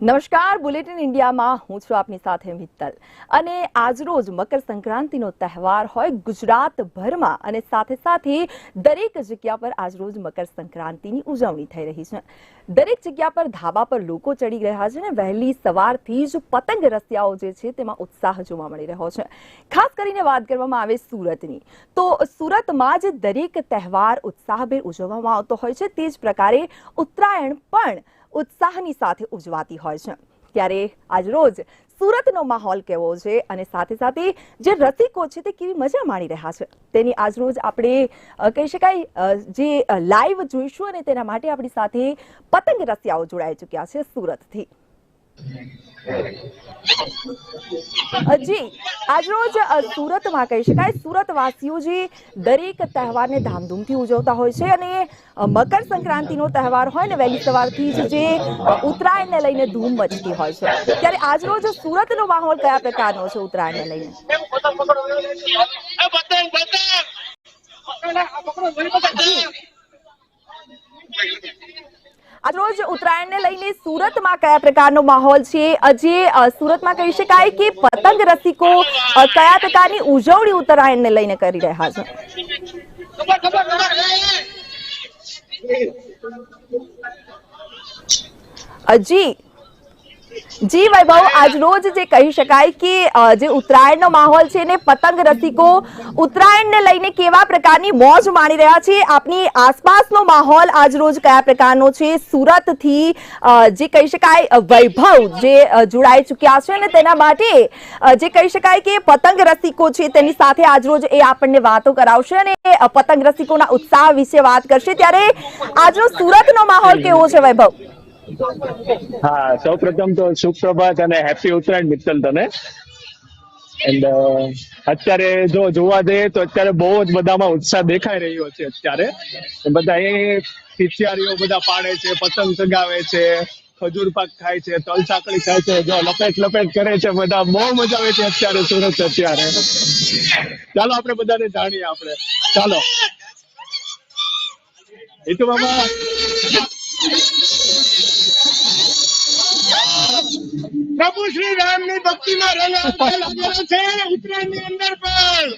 નમસ્કાર, બુલેટિન ઇન્ડિયામાં હું છું આપની સાથે મિત્તલ. અને આજરોજ મકર સંક્રાંતિનો તહેવાર હોય ગુજરાતભરમાં અને સાથે સાથે દરેક જગ્યા પર આજરોજ મકર સંક્રાંતિની ઉજવણી થઈ રહી છે. દરેક જગ્યા પર ધાબા પર લોકો ચડી રહ્યા છે ને વહેલી સવારથી જ પતંગ રસિયાઓ જે છે તેમાં ઉત્સાહ જોવા મળી રહ્યો છે. ખાસ કરીને વાત કરવામાં આવે સુરતની, તો સુરતમાં જ દરેક તહેવાર ઉત્સાહભેર ઉજવવામાં આવતો હોય છે. તે જ પ્રકારે ઉત્તરાયણ પણ ઉત્સાહની સાથે ઉજવાતી હોય છે. ત્યારે આજરોજ સુરતનો માહોલ કેવો છે અને સાથે સાથે જે રસિકો છે તે કેવી મજા માણી રહ્યા છે. તેની આજરોજ આપણે કહી શકાય જે લાઈવ જોઈશું અને તેના માટે આપણી સાથે પતંગ રસિયાઓ જોડાઈ ચૂક્યા છે સુરતથી. જી, આજરોજ સુરતમાં કહી શકાય, સુરતવાસીઓ જે દરેક તહેવારને ધામધૂમથી ઉજવતા હોય છે અને મકર સંક્રાંતિનો તહેવાર હોય ને વહેલી સવારથી જ જે ઉત્તરાયણને લઈને ધૂમ મચતી હોય છે. ત્યારે આજરોજ સુરતનો માહોલ કયા પ્રકારનો છે ઉત્તરાયણને લઈને આજરોજ ઉત્તરાયણને લઈને સુરતમાં કયા પ્રકારનો માહોલ છે? આજે સુરતમાં કહી શકાય કે પતંગ રસિકો કયા પ્રકારની ઉજવણી ઉત્તરાયણને લઈને કરી રહ્યા છે? જી જી વૈભવ આજરોજ જે કહી શકાય કે જે ઉત્તરાયણનો માહોલ છે ને પતંગ રસિકો ઉત્તરાયણને લઈને કેવા પ્રકારની મોજ માણી રહ્યા છે, આપની આસપાસનો માહોલ આજરોજ કયા પ્રકારનો છે, સુરતથી જે કહી શકાય વૈભવ જે જોડાઈ ચૂક્યા છે ને તેના માટે જે કહી શકાય કે પતંગ રસિકો છે તેની સાથે આજરોજ એ આપણને વાતો કરાવશે અને પતંગ રસિકોના ઉત્સાહ વિશે વાત કરશે. ત્યારે આજનો સુરતનો માહોલ કેવો છે વૈભવ? હા સૌ પ્રથમ તો સુપ્રભાત અને હેપી ઉત્તરાયણ મિત્તલ તને. એન્ડ અત્યારે જો જોવા જઈએ તો અત્યારે બહુ જ બધામાં ઉત્સાહ દેખાઈ રહ્યો છે અત્યારે. બધા એ પિચિયારીઓ બધા પાડે છે, પતંગ ચગાવે છે, ખજૂર પાક ખાય છે, તલ સાંકળી ખાય છે, જો લપેટ લપેટ કરે છે બધા. બહુ મજા આવે છે અત્યારે સુરત અત્યારે. ચાલો આપણે બધાને જાણીએ આપણે. ચાલો. હિતુ મામા. પ્રભુ શ્રી રામની ભક્તિ માં રંગ લાગેલો છે ઉત્તરાયણની અંદર પણ.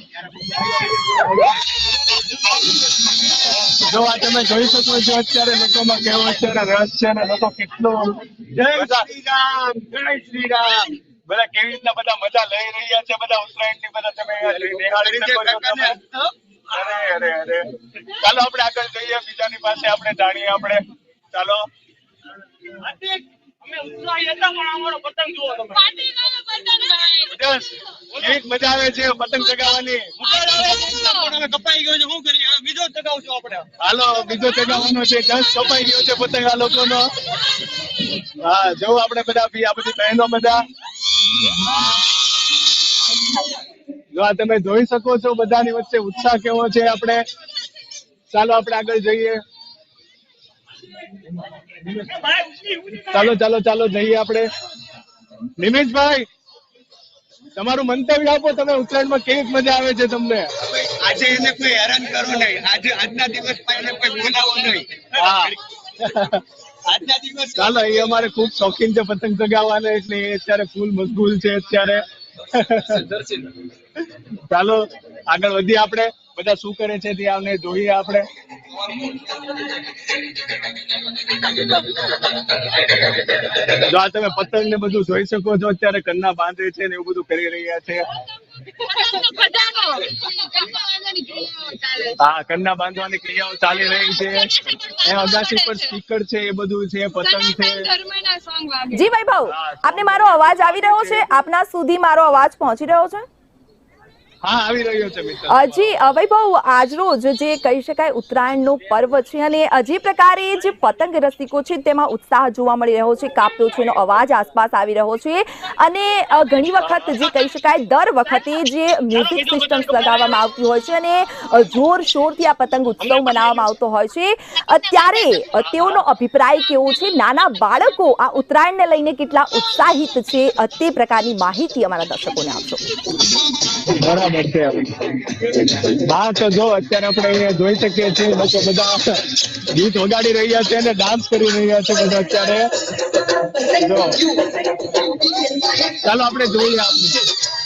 જો આ તમે જોઈ શકો છો અત્યારે લોકોમાં કેવો અત્યારે રસ છે ને લોકો કેટલો જય શ્રી રામ જય શ્રી રામ. બધા કેવી રીતના બધા મજા લઈ રહ્યા છે બધા ઉત્તરાયણની બધા તમે નિહાળી શકો છો તમે. અરે અરે અરે. ચાલો આપણે આગળ જઈએ. બીજાની પાસે આપણે જાણીએ આપણે. ચાલો. અમે ઉત્સાહી હતા પણ અમારો પતંગ જુઓ તમે. જસ મજા આવે છે પતંગ ચગાવવાની. પણ હવે કપાઈ ગયો છે શું કરીએ? હવે બીજો ચગાવશું આપણે. હાલો બીજો ચગાવવાનો છે. જસ કપાઈ ગયો છે પતંગ આ લોકોનો. હા જો આપણે બધા બી આ બધી બહેનો બધા. જો આ તમે જોઈ શકો છો બધાની વચ્ચે ઉત્સાહ કેવો છે આપણે. ચાલો આપણે આગળ જઈએ. ચાલો ચાલો ચાલો જઈએ આપણે. નિમેશભાઈ તમારું મંતવ્ય આપો તમે ઉત્તરાયણમાં કેવી મજા આવે છે તમને? આજે એને કોઈ હેરાન કરો નહીં. આજે આજના દિવસ એને કોઈ બોલાવો નહીં. હા. આજના દિવસ ચાલો એ અમારે ખૂબ શોખીન છે પતંગ ચગાવવાના એટલે એ અત્યારે ફૂલ મશગુલ છે અત્યારે. ચાલો આગળ વધીએ આપણે. બધા શું કરે છે તે આને જોઈએ આપણે. જો આ તમે પતંગ ને બધું જોઈ શકો છો, અત્યારે કન્ના બાંધે છે ને એવું બધું કરી રહ્યા છે. હા, કન્ના બાંધવાની ક્રિયાઓ ચાલી રહી છે. એ અગાસી પર સ્પીકર છે, એ બધું છે, પતંગ છે. જી ભાવ આપને મારો અવાજ આવી રહ્યો છે? આપના સુધી મારો અવાજ પહોંચી રહ્યો છે? આવી રહ્યો છે જી વૈભવ, આજરોજ જે કહી શકાય ઉત્તરાયણનો પર્વ છે અને જે પ્રકારે જે પતંગ રસિકો છે તેમાં ઉત્સાહ જોવા મળી રહ્યો છે, કાપ્યો છે એનો અવાજ આસપાસ આવી રહ્યો છે અને ઘણી વખત જે કહી શકાય દર વખતે જે મ્યુઝિક સિસ્ટમ્સ લગાવવામાં આવતી હોય છે અને જોર શોરથી આ પતંગ ઉત્સવ મનાવવામાં આવતો હોય છે. ત્યારે તેઓનો અભિપ્રાય કેવો છે? નાના બાળકો આ ઉત્તરાયણને લઈને કેટલા ઉત્સાહિત છે? તે પ્રકારની માહિતી અમારા દર્શકોને આપશો. બરાબર છે. હા તો જો, અત્યારે આપણે અહીંયા જોઈ શકીએ છીએ લોકો બધા ગીત વગાડી રહ્યા છે અને ડાન્સ કરી રહ્યા છે બધા અત્યારે. ચાલો આપણે જોઈએ આપણે.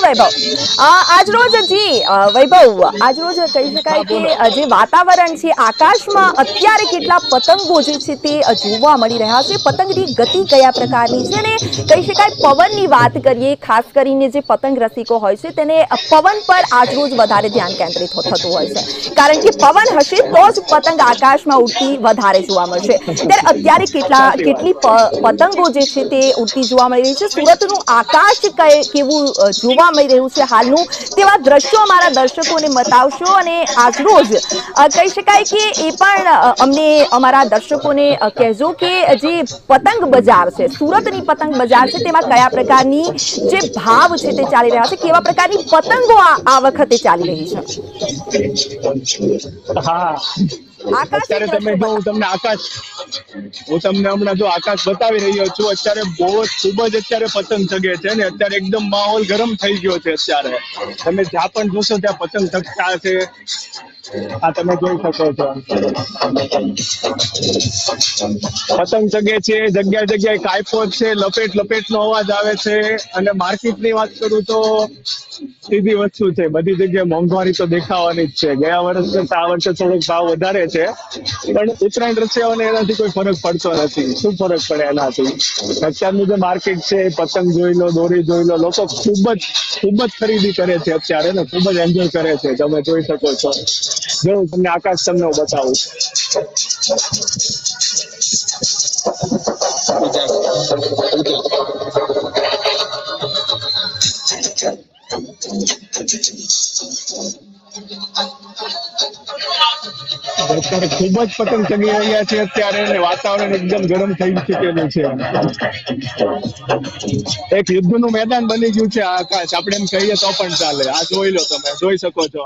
વૈભવ. આજરોજ જી વૈભવ આજરોજ કહી શકાય કે જે વાતાવરણ છે, આકાશમાં અત્યારે કેટલા પતંગો જે છે તે જોવા મળી રહ્યા છે. પતંગની ગતિ કયા પ્રકારની છે અને કહી શકાય પવનની વાત કરીએ, ખાસ કરીને જે પતંગ રસિકો હોય છે, તેને પવન પર આજરોજ વધારે ધ્યાન કેન્દ્રિત થતું હોય છે. કારણ કે પવન હશે તો જ પતંગ આકાશમાં ઉડતી વધારે જોવા મળશે. ત્યારે અત્યારે કેટલા કેટલી પતંગો જે છે તે ઉડતી જોવા મળી રહી છે. સુરતનું આકાશ કેવું જોવા મળી રહ્યું છે હાલનું? તેવા દ્રશ્યો અમારા દર્શકોને બતાવશો અને આજરોજ જ કહી શકાય કે એ પણ અમને અમારા દર્શકોને કહેજો કે જે પતંગ બજાર છે સુરતની પતંગ બજાર છે તેમાં કયા પ્રકારની જે ભાવ છે તે ચાલી રહ્યા છે કેવા પ્રકારની પતંગો આ આ વખતે ચાલી રહી છે હા અત્યારે તમે જો હું તમને આકાશ હું તમને હમણાં જો આકાશ બતાવી રહ્યો છું અત્યારે બહુ જ ખૂબ જ અત્યારે પતંગ ચગે છે ને અત્યારે એકદમ માહોલ ગરમ થઈ ગયો છે અત્યારે. તમે જ્યાં પણ જોશો ત્યાં પતંગ ચગતા છે આ તમે જોઈ શકો છો. પતંગ ચગે છે જગ્યા જગ્યાએ કાયપો છે, લપેટ લપેટ નો અવાજ આવે છે. અને માર્કેટની વાત કરું તો સીધી વસ્તુ છે, બધી જગ્યાએ મોંઘવારી તો દેખાવાની જ છે. ગયા વર્ષ આ વર્ષે થોડોક ભાવ વધારે છે, પણ ઉત્તરાયણ રસિયાઓને એનાથી કોઈ ફરક પડતો નથી. શું ફરક પડે એનાથી? અત્યારનું જે માર્કેટ છે, પતંગ જોઈ લો, દોરી જોઈ લો, લોકો ખૂબ જ ખૂબ જ ખરીદી કરે છે અત્યારે ને ખૂબ જ એન્જોય કરે છે. તમે જોઈ શકો છો. જો હું તમને આકાશ તમને બતાવું અત્યારે ખૂબ જ પતંગ ચગી રહ્યા છે અત્યારે ને વાતાવરણ એકદમ ગરમ થઈ ચૂકેલું છે. એક યુદ્ધનું મેદાન બની ગયું છે આકાશ. આપણે એમ કહીએ તો પણ ચાલે. આ જોઈ લો તમે, જોઈ શકો છો.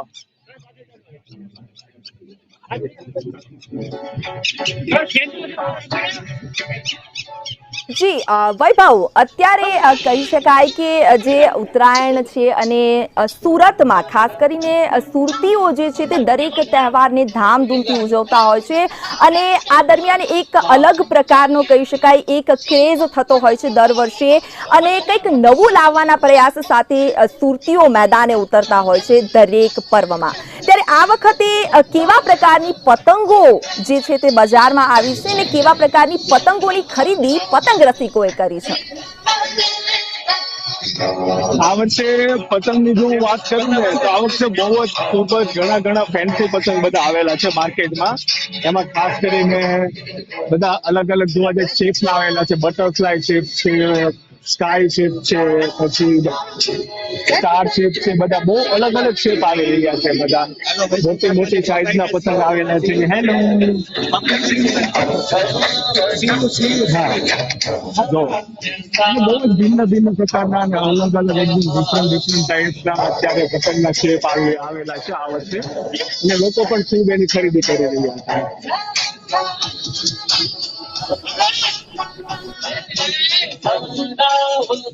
જી વૈભવ, અત્યારે કહી શકાય કે જે ઉત્તરાયણ છે અને સુરતમાં, ખાસ કરીને સુરતીઓ જે છે તે દરેક તહેવારને ધામધૂમથી ઉજવતા હોય છે અને આ દરમિયાન એક અલગ પ્રકારનો, કહી શકાય, એક ક્રેઝ થતો હોય છે દર વર્ષે અને કંઈક નવું લાવવાના પ્રયાસ સાથે સુરતીઓ મેદાને ઉતરતા હોય છે દરેક પર્વમાં. આ વખતે કેવા પ્રકારની પતંગો જે છે તે બજારમાં આવી છે અને કેવા પ્રકારની પતંગોની ખરીદી પતંગ રસિકોએ કરી છે? આ વર્ષે પતંગની જો હું વાત કરું ને, તો આ વખતે બહુ જ ખૂબ જ ઘણા ઘણા ફેન્સી પતંગ બધા આવેલા છે માર્કેટમાં. એમાં ખાસ કરીને બધા અલગ અલગ જોવા જાય શેપ આવેલા છે બટરફ્લાય શેપ છે સ્કાય શેપ છે, પછી સ્ટાર શેપ છે, બધા બહુ અલગ અલગ શેપ આવી રહ્યા છે બધા. મોટી મોટી સાઈઝ ના પતંગ આવેલા છે. હેલો હા. જો. બહુ ભિન્ન ભિન્ન પ્રકારના અને અલગ અલગ એકદમ ડિફરન્ટ ડિફરન્ટ ટાઈપના અત્યારે પતંગના શેપ આવી આવેલા છે આ વર્ષે અને લોકો પણ ખૂબ એની ખરીદી કરી રહ્યા છે.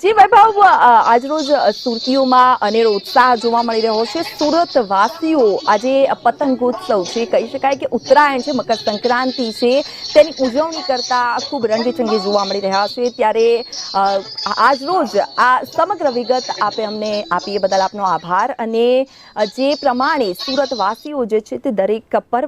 જી વૈભવ આજરોજ સુરતીઓમાં અનેરો ઉત્સાહ જોવા મળી રહ્યો છે. સુરત વાસીઓ આજે પતંગોત્સવ છે. કહી શકાય કે ઉત્તરાયણ છે, મકર સંક્રાંતિ છે. તેની ઉજવણી કરતા ખૂબ રંગેચંગે જોવા મળી રહ્યા છે. ત્યારે આજરોજ આ સમગ્ર વિગત આપે અમને આપીએ બદલ આપનો આભાર. અને જે પ્રમાણે સુરતવાસીઓ જે છે તે દરેક પર્વ